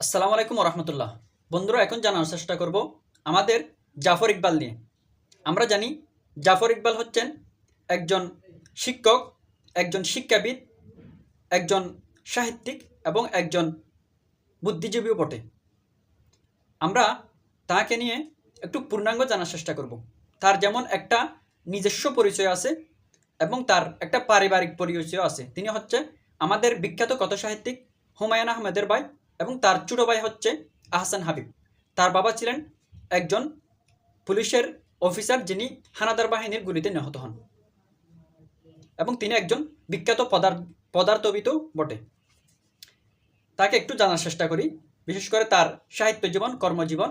আসসালামু আলাইকুম রহমতুল্লাহ বন্ধুরা, এখন জানার চেষ্টা করব আমাদের জাফর ইকবাল নিয়ে। আমরা জানি জাফর ইকবাল হচ্ছেন একজন শিক্ষক, একজন শিক্ষাবিদ, একজন সাহিত্যিক এবং একজন বুদ্ধিজীবীও বটে। আমরা তাকে নিয়ে একটু পূর্ণাঙ্গ জানার চেষ্টা করব। তার যেমন একটা নিজস্ব পরিচয় আছে এবং তার একটা পারিবারিক পরিচয় আছে। তিনি হচ্ছে আমাদের বিখ্যাত কথা সাহিত্যিক হুমায়ুন আহমেদের ভাই। এবং তার ছোট ভাই হচ্ছে আহসান হাবিব। তার বাবা ছিলেন একজন পুলিশের অফিসার যিনি হানাদার বাহিনীর গুলিতে নিহত হন এবং তিনি একজন বিখ্যাত পদার পদার্থবিদও বটে। তাকে একটু জানার চেষ্টা করি, বিশেষ করে তার সাহিত্য জীবন, কর্মজীবন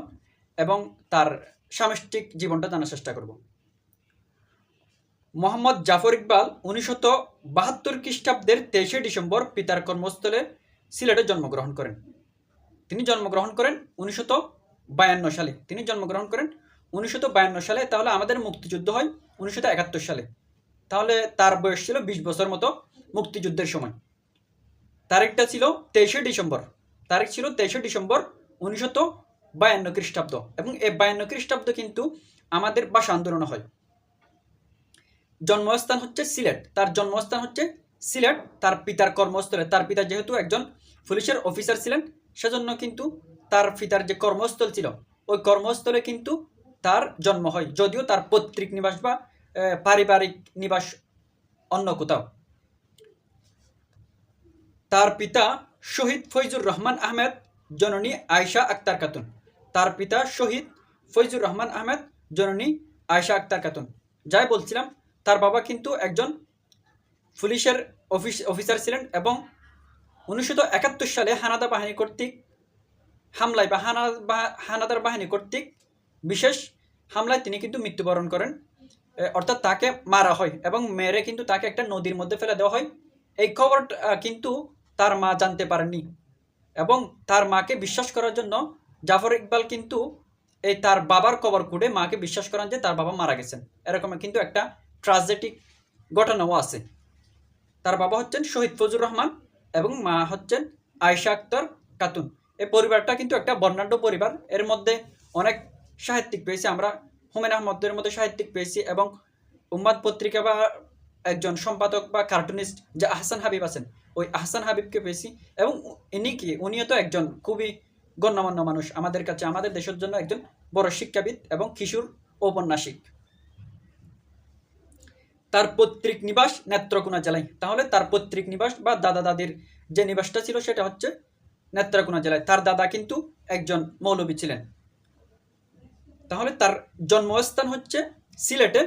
এবং তার সামষ্টিক জীবনটা জানার চেষ্টা করব। মোহাম্মদ জাফর ইকবাল উনিশশত বাহাত্তর খ্রিস্টাব্দের তেইশে ডিসেম্বর পিতার কর্মস্থলে সিলেটে জন্মগ্রহণ করেন। তিনি জন্মগ্রহণ করেন উনিশশত বায়ান্ন সালে। তিনি জন্মগ্রহণ করেন উনিশশত বায়ান্ন সালে। তাহলে আমাদের মুক্তিযুদ্ধ হয় উনিশশত একাত্তর সালে। তাহলে তার বয়স ছিল বিশ বছর মতো মুক্তিযুদ্ধের সময়। তারিখটা ছিল তেইশে ডিসেম্বর। তারিখ ছিল তেইশে ডিসেম্বর উনিশশত বায়ান্ন খ্রিস্টাব্দ। এবং এই বায়ান্ন খ্রিস্টাব্দ কিন্তু আমাদের ভাষা আন্দোলন হয়। জন্মস্থান হচ্ছে সিলেট। তার জন্মস্থান হচ্ছে সিলেট, তার পিতার কর্মস্থলে। তার পিতা যেহেতু একজন পুলিশের অফিসার ছিলেন, সেজন্য কিন্তু তার পিতার যে কর্মস্থল ছিল, ওই কর্মস্থলে কিন্তু তার জন্ম হয়, যদিও তার পৈতৃক নিবাস বা পারিবারিক নিবাস অন্য কোথাও। তার পিতা শহীদ ফৈজুর রহমান আহমেদ, জননী আয়শা আক্তার খাতুন। তার পিতা শহীদ ফৈজুর রহমান আহমেদ, জননী আয়শা আক্তার খাতুন। যাই বলছিলাম, তার বাবা কিন্তু একজন পুলিশের অফিস, অফিসার ছিলেন এবং উনিশশো একাত্তর সালে হানাদা বাহিনী কর্তৃক হামলায় বা হানা হানাদার বাহিনী কর্তৃক বিশেষ হামলায় তিনি কিন্তু মৃত্যুবরণ করেন। অর্থাৎ তাকে মারা হয় এবং মেরে কিন্তু তাকে একটা নদীর মধ্যে ফেলে দেওয়া হয়। এই খবর কিন্তু তার মা জানতে পারেননি এবং তার মাকে বিশ্বাস করার জন্য জাফর ইকবাল কিন্তু এই তার বাবার কবর কুড়ে মাকে বিশ্বাস করান যে তার বাবা মারা গেছেন। এরকম কিন্তু একটা ট্রাজেটিক ঘটনাও আছে। তার বাবা হচ্ছেন শহীদ ফজুর রহমান এবং মা হচ্ছেন আয়শা আক্তার খাতুন। এই পরিবারটা কিন্তু একটা বর্ণাঢ্য পরিবার। এর মধ্যে অনেক সাহিত্যিক পেয়েছি আমরা। হুমেন আহমদের মধ্যে সাহিত্যিক পেয়েছি এবং উম্মাদ পত্রিকা বা একজন সম্পাদক বা কার্টুনিস্ট যে আহসান হাবিব আছেন, ওই আহসান হাবিবকে পেয়েছি এবং ইনি কি, উনিও তো একজন খুবই গণ্যমান্য মানুষ আমাদের কাছে, আমাদের দেশের জন্য একজন বড় শিক্ষাবিদ এবং কিশোর ঔপন্যাসিক। তার পৈতৃক নিবাস নেত্রকোনা জেলায়। তাহলে তার পৈতৃক নিবাস বা দাদা দাদির যে নিবাসটা ছিল সেটা হচ্ছে নেত্রকোনা জেলায়। তার দাদা কিন্তু একজন মৌলবী ছিলেন। তাহলে তার জন্মস্থান হচ্ছে সিলেটে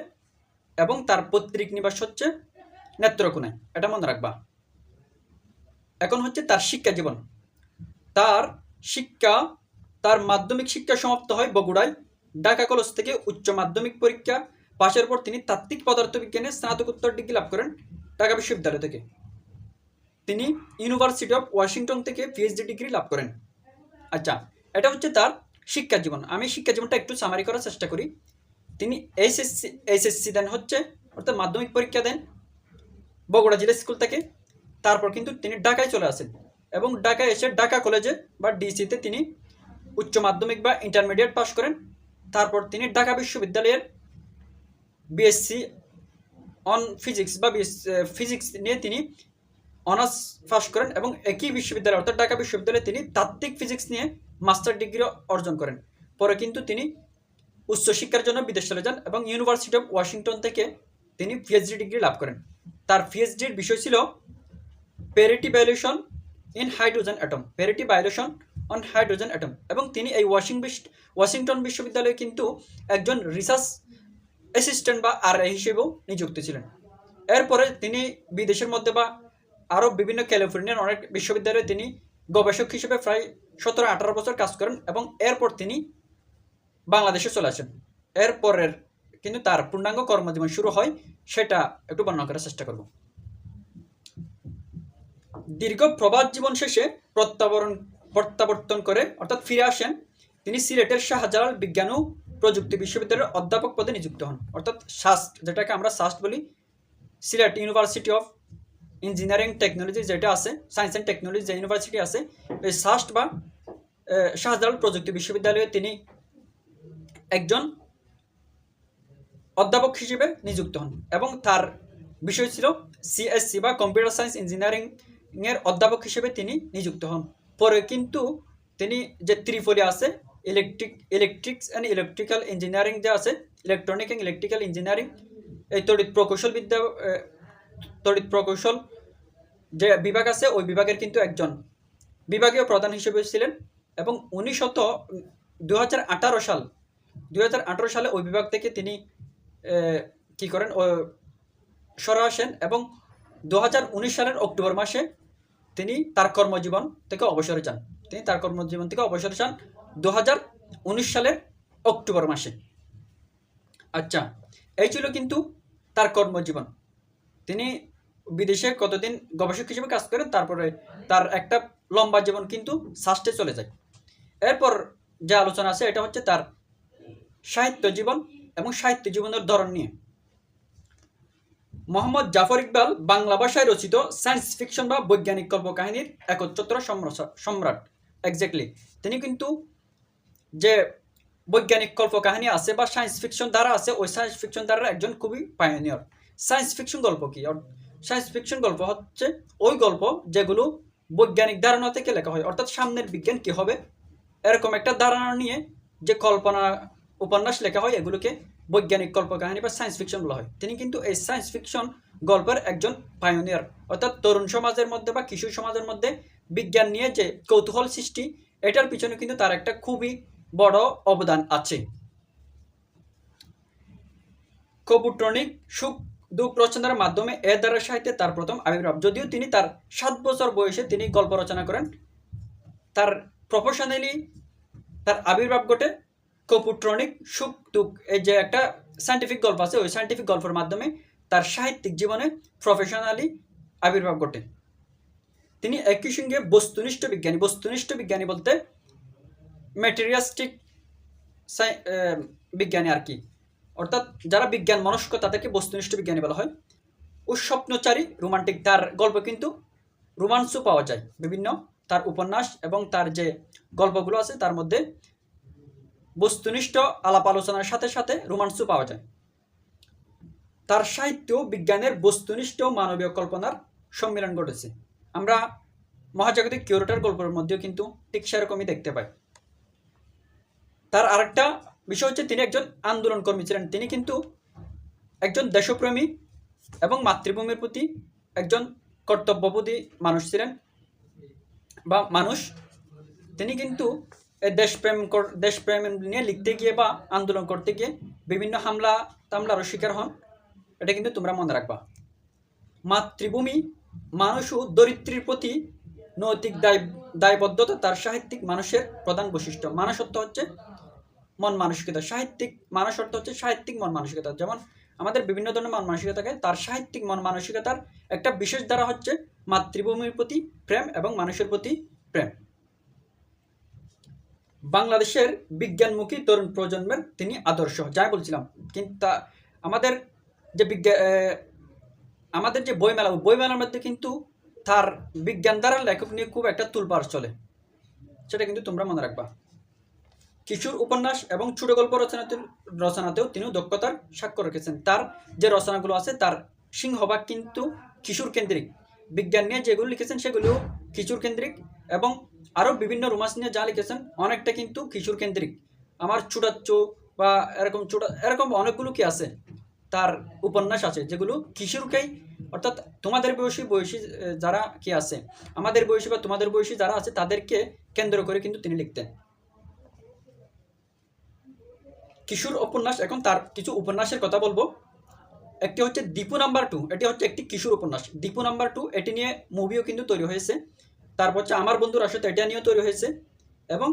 এবং তার পৈতৃক নিবাস হচ্ছে নেত্রকোনায়। এটা মনে রাখবা। এখন হচ্ছে তার শিক্ষা জীবন। তার শিক্ষা, তার মাধ্যমিক শিক্ষা সমাপ্ত হয় বগুড়ায়। ঢাকা কলেজ থেকে উচ্চ মাধ্যমিক পরীক্ষা পাশের পর তিনি তাত্ত্বিক পদার্থবিজ্ঞানে স্নাতকোত্তর ডিগ্রি লাভ করেন ঢাকা বিশ্ববিদ্যালয় থেকে। তিনি ইউনিভার্সিটি অফ ওয়াশিংটন থেকে পিএইচডি ডিগ্রি লাভ করেন। আচ্ছা এটা হচ্ছে তার শিক্ষা জীবন। আমি শিক্ষা জীবনটা একটু সামারি করার চেষ্টা করি। তিনি এইচএসসি এইচএসসি দেন হচ্ছে, অর্থাৎ মাধ্যমিক পরীক্ষা দেন বগুড়া জেলা স্কুল থেকে। তারপর কিন্তু তিনি ঢাকায় চলে আসেন এবং ঢাকায় এসে ঢাকা কলেজে বা ডিসিতে তিনি উচ্চ মাধ্যমিক বা ইন্টারমিডিয়েট পাশ করেন। তারপর তিনি ঢাকা বিশ্ববিদ্যালয়ের বিএসসি অন ফিজিক্স বা ফিজিক্স নিয়ে তিনি অনার্স পাশ করেন এবং একই বিশ্ববিদ্যালয় অর্থাৎ ঢাকা বিশ্ববিদ্যালয়ে তিনি তাত্ত্বিক ফিজিক্স নিয়ে মাস্টার ডিগ্রি অর্জন করেন। পরে কিন্তু তিনি উচ্চশিক্ষার জন্য বিদেশ চলে যান এবং ইউনিভার্সিটি অফ ওয়াশিংটন থেকে তিনি পিএইচডি ডিগ্রি লাভ করেন। তার পিএইচডির বিষয় ছিল parity violation in hydrogen atom parity violation on hydrogen atom এবং তিনি এই ওয়াশিং ওয়াশিংটন বিশ্ববিদ্যালয়ে কিন্তু একজন রিসার্চ অ্যাসিস্ট্যান্ট বা আর হিসেবেও নিযুক্ত ছিলেন। এরপরে তিনি বিদেশের মধ্যে বা আরও বিভিন্ন ক্যালিফোর্নিয়ার অনেক বিশ্ববিদ্যালয়ে তিনি গবেষক হিসেবে প্রায় সতেরো, আঠারো বছর কাজ করেন এবং এরপর তিনি বাংলাদেশে চলে আসেন। এরপরের কিন্তু তার পূর্ণাঙ্গ কর্মজীবন শুরু হয়, সেটা একটু বর্ণনা করার চেষ্টা করব। দীর্ঘ প্রবাদ জীবন শেষে প্রত্যাবরণ, প্রত্যাবর্তন করে অর্থাৎ ফিরে আসেন তিনি সিলেটের শাহজালাল বিজ্ঞান ও প্রযুক্তি বিশ্ববিদ্যালয়ের অধ্যাপক পদে নিযুক্ত হন। অর্থাৎ সাস্ট যেটাকে আমরা সাস্ট বলি, Sylhet University of Engineering Technology যেটা আছে সায়েন্স অ্যান্ড টেকনোলজি যে ইউনিভার্সিটি আছে, এই সাস্ট বা শাহজালাল প্রযুক্তি বিশ্ববিদ্যালয়ে তিনি একজন অধ্যাপক হিসেবে নিযুক্ত হন এবং তার বিষয় ছিল সিএসসি বা কম্পিউটার সায়েন্স ইঞ্জিনিয়ারিং এর অধ্যাপক হিসেবে তিনি নিযুক্ত হন। পরে কিন্তু তিনি যে ত্রিফলি আছে electric electrics and electrical engineering যে আছে ইলেকট্রনিক অ্যান্ড ইলেকট্রিক্যাল ইঞ্জিনিয়ারিং এই তড়িৎ প্রকৌশল বিদ্যা তড়িৎ প্রকৌশল যে বিভাগ আছে, ওই বিভাগের কিন্তু একজন বিভাগীয় প্রধান হিসেবে ছিলেন এবং উনি শত দু হাজার আঠারো সাল, দুহাজার আঠারো সালে ওই বিভাগ থেকে তিনি কি করেন সরে আসেন এবং দু হাজার উনিশ সালের অক্টোবর মাসে তিনি তার কর্মজীবন থেকে অবসরে যান। তিনি তার কর্মজীবন থেকে অবসরে যান। দু হাজার উনিশ সালের অক্টোবর মাসে। আচ্ছা এই ছিল কিন্তু তার কর্মজীবন। তিনি বিদেশে কতদিন গবেষক হিসেবে কাজ করেন, তারপরে তার একটা লম্বা জীবন কিন্তু সাস্টে চলে যায়। এরপর যে আলোচনা আছে, এটা হচ্ছে তার সাহিত্য জীবন এবং সাহিত্য জীবনের ধরন নিয়ে। মোহাম্মদ জাফর ইকবাল বাংলা ভাষায় রচিত সায়েন্স ফিকশন বা বৈজ্ঞানিক কল্পকাহিনীর একচ্ছত্র সম্রা- সম্রাট। এক্স্যাক্টলি তিনি কিন্তু যে বৈজ্ঞানিক কল্পকাহিনী আছে বা সায়েন্স ফিকশন দ্বারা আছে, ওই সায়েন্স ফিকশন দ্বারা একজন খুবই পায়োনিয়র সায়েন্স ফিকশন গল্প কি? সায়েন্স ফিকশন গল্প হচ্ছে ওই গল্প যেগুলো বৈজ্ঞানিক ধারণা থেকে লেখা হয়। অর্থাৎ সামনের বিজ্ঞান কি হবে? এরকম একটা ধারণা নিয়ে যে কল্পনা উপন্যাস লেখা হয়, এগুলোকে বৈজ্ঞানিক কল্পকাহিনী বা সায়েন্স ফিকশন বলা হয়। তিনি কিন্তু এই সায়েন্স ফিকশন গল্পের একজন পায়োনিয়ার অর্থাৎ তরুণ সমাজের মধ্যে বা কিশোর সমাজের মধ্যে বিজ্ঞান নিয়ে যে কৌতূহল সৃষ্টি, এটার পিছনে কিন্তু তার একটা খুবই বড় অবদান আছে। কবুট্রনিক সুখ দুঃখ রচনার মাধ্যমে এ দ্বারা সাহিত্যে তার প্রথম আবির্ভাব। যদিও তিনি তার সাত বছর বয়সে তিনি গল্প রচনা করেন, তার প্রফেশনালি তার আবির্ভাব ঘটে কপুট্রনিক সুখ দুঃখ। এই যে একটা সায়েন্টিফিক গল্প আছে, ওই সায়েন্টিফিক গল্পের মাধ্যমে তার সাহিত্যিক জীবনে প্রফেশনালি আবির্ভাব ঘটে। তিনি একই সঙ্গে বস্তুনিষ্ঠ বিজ্ঞানী। বস্তুনিষ্ঠ বিজ্ঞানী বলতে ম্যাটেরিয়াস্টিক বিজ্ঞানী আর কি। অর্থাৎ যারা বিজ্ঞান মনস্ক, তাদেরকে বস্তুনিষ্ঠ বিজ্ঞানী বলা হয়। ও স্বপ্নচারী রোমান্টিক তার গল্প কিন্তু রোমান্সও পাওয়া যায়। বিভিন্ন তার উপন্যাস এবং তার যে গল্পগুলো আছে, তার মধ্যে বস্তুনিষ্ঠ আলাপ আলোচনার সাথে সাথে রোমান্সও পাওয়া যায়। তার সাহিত্য বিজ্ঞানের বস্তুনিষ্ঠ মানবীয় কল্পনার সম্মিলন ঘটেছে। আমরা মহাজাগতিক কিউরেটার গল্পের মধ্যেও কিন্তু ঠিক সেরকমই দেখতে পাই। তার আরেকটা বিষয় হচ্ছে তিনি একজন আন্দোলন কর্মী ছিলেন। তিনি কিন্তু একজন দেশপ্রেমী এবং মাতৃভূমির প্রতি একজন কর্তব্যবোধী মানুষ ছিলেন বা মানুষ। তিনি কিন্তু দেশপ্রেম দেশপ্রেম নিয়ে লিখতে গিয়ে বা আন্দোলন করতে গিয়ে বিভিন্ন হামলা তামলারও শিকার হন। এটা কিন্তু তোমরা মনে রাখবা। মাতৃভূমি মানুষ ও দরিদ্রের প্রতি নৈতিক দায়, দায়বদ্ধতা তার সাহিত্যিক মানুষের প্রধান বৈশিষ্ট্য। মানুষত্ব হচ্ছে মন মানসিকতা। সাহিত্যিক মানুষ অর্থ হচ্ছে সাহিত্যিক মন মানসিকতা। যেমন আমাদের বিভিন্ন ধরনের মন মানসিকতা থাকে, তার সাহিত্যিক মন মানসিকতার একটা বিশেষ দ্বারা হচ্ছে মাতৃভূমির প্রতি প্রেম এবং মানুষের প্রতি প্রেম। বাংলাদেশের বিজ্ঞানমুখী তরুণ প্রজন্মের তিনি আদর্শ, যাই বলছিলাম। কিন্তু আমাদের যে বিজ্ঞান আমাদের যে বইমেলা বইমেলার মধ্যে কিন্তু তার বিজ্ঞান দ্বারা লেখক নিয়ে খুব একটা তুলপার চলে। সেটা কিন্তু তোমরা মনে রাখবা। কিশোর উপন্যাস এবং ছোট গল্প রচনাতে রচনাতেও তিনিও দক্ষতার স্বাক্ষর রেখেছেন। তার যে রচনাগুলো আছে, তার সিংহভাগ কিন্তু কিশোর কেন্দ্রিক। বিজ্ঞান নিয়ে যেগুলো লিখেছেন, সেগুলিও কিশোর কেন্দ্রিক এবং আরও বিভিন্ন রোমান্স নিয়ে যা লিখেছেন, অনেকটা কিন্তু কিশোর কেন্দ্রিক। আমার চুটাচ্চু বা এরকম চুটা এরকম অনেকগুলো কি আছে? তার উপন্যাস আছে, যেগুলো কিশোরকেই, অর্থাৎ তোমাদের বয়সী বয়সী যারা কি আছে, আমাদের বয়সী বা তোমাদের বয়সী যারা আছে, তাদেরকে কেন্দ্র করে কিন্তু তিনি লিখতেন। কিশোর উপন্যাস, এখন তার কিছু উপন্যাসের কথা বলব। একটি হচ্ছে দীপু নাম্বার টু এটি হচ্ছে একটি কিশোর উপন্যাস। দীপু নাম্বার টু এটি নিয়ে মুভিও কিন্তু তৈরি হয়েছে। তারপর হচ্ছে আমার বন্ধুর আসতে এটা নিয়েও তৈরি হয়েছে। এবং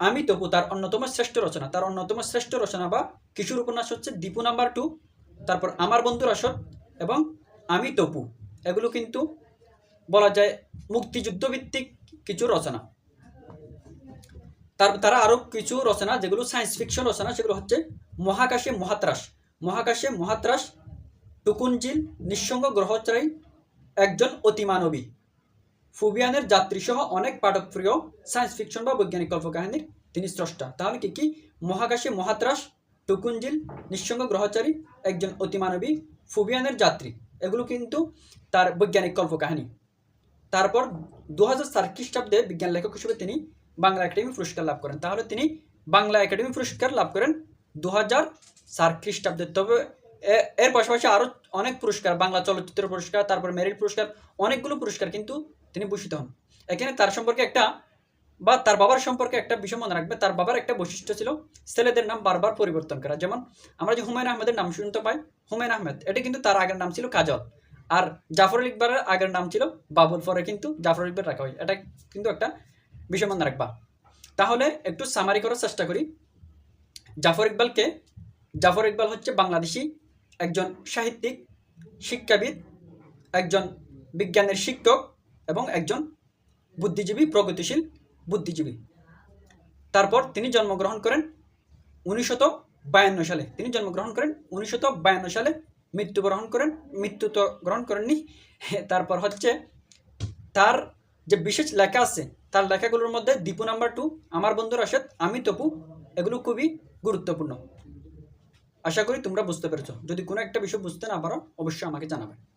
আমি তপু, তার অন্যতম শ্রেষ্ঠ রচনা, তার অন্যতম শ্রেষ্ঠ রচনা বা কিশোর উপন্যাস হচ্ছে দীপু নাম্বার টু তারপর আমার বন্ধুর আসর এবং আমি তপু। এগুলো কিন্তু বলা যায় মুক্তিযুদ্ধ ভিত্তিক কিছু রচনা। তার তারা আরও কিছু রচনা, যেগুলো সায়েন্স ফিকশন রচনা, সেগুলো হচ্ছে মহাকাশে মহাত্রাস। মহাকাশে মহাত্রাস টুকুনজিল নিঃসঙ্গ গ্রহচারী একজন অতিমানবী। ফুবিয়ানের যাত্রী সহ অনেক পাঠকপ্রিয় সায়েন্স ফিকশন বা বৈজ্ঞানিক কল্পকাহিনীর তিনি স্রষ্টা। তাহলে কি কি? মহাকাশে মহাত্রাস টুকুঞ্জিল নিঃসঙ্গ গ্রহচারী একজন অতিমানবী ফুবিয়ানের যাত্রী। এগুলো কিন্তু তার বৈজ্ঞানিক কল্পকাহিনী। তারপর দু হাজার চার খ্রিস্টাব্দে বিজ্ঞান লেখক হিসেবে তিনি বাংলা একাডেমি পুরস্কার লাভ করেন। তাহলে তিনি বাংলা একাডেমি পুরস্কার লাভ করেন দু হাজার চার খ্রিস্টাব্দে। তবে এর পাশাপাশি আরও অনেক পুরস্কার, বাংলা চলচ্চিত্র পুরস্কার, তারপর মেরিট পুরস্কার, অনেকগুলো পুরস্কার কিন্তু তিনি ভূষিত হন। এখানে তার সম্পর্কে একটা বা তার বাবার সম্পর্কে একটা বিষয় মনে রাখবে। তার বাবার একটা বৈশিষ্ট্য ছিল ছেলেদের নাম বারবার পরিবর্তন করা। যেমন আমরা যে হুমায়ুন আহমেদের নাম শুনতে পাই, হুমায়ুন আহমেদ, এটা কিন্তু তার আগের নাম ছিল কাজল। আর জাফর ইকবালের আগের নাম ছিল বাবুল পরে কিন্তু জাফর ইকবাল রাখা হয়। এটা কিন্তু একটা বিষয় মনে রাখবা তাহলে একটু সামারি করার চেষ্টা করি জাফর ইকবালকে জাফর ইকবাল হচ্ছে বাংলাদেশি একজন সাহিত্যিক, শিক্ষাবিদ, একজন বিজ্ঞানের শিক্ষক এবং একজন বুদ্ধিজীবী, প্রগতিশীল বুদ্ধিজীবী। তারপর তিনি জন্মগ্রহণ করেন উনিশশত বায়ান্ন সালে। তিনি জন্মগ্রহণ করেন উনিশশত বায়ান্ন সালে। মৃত্যুবরণ করেন মৃত্যু তো গ্রহণ করেননি। তারপর হচ্ছে তার যে বিশেষ লেখা আছে তার লেখাগুলোর মধ্যে দীপু নাম্বার টু আমার বন্ধু রাশেদ, আমি তপু, এগুলো খুবই গুরুত্বপূর্ণ। আশা করি তোমরা বুঝতে পেরেছ। যদি কোনো একটা বিষয় বুঝতে না পারো, অবশ্যই আমাকে জানাবে।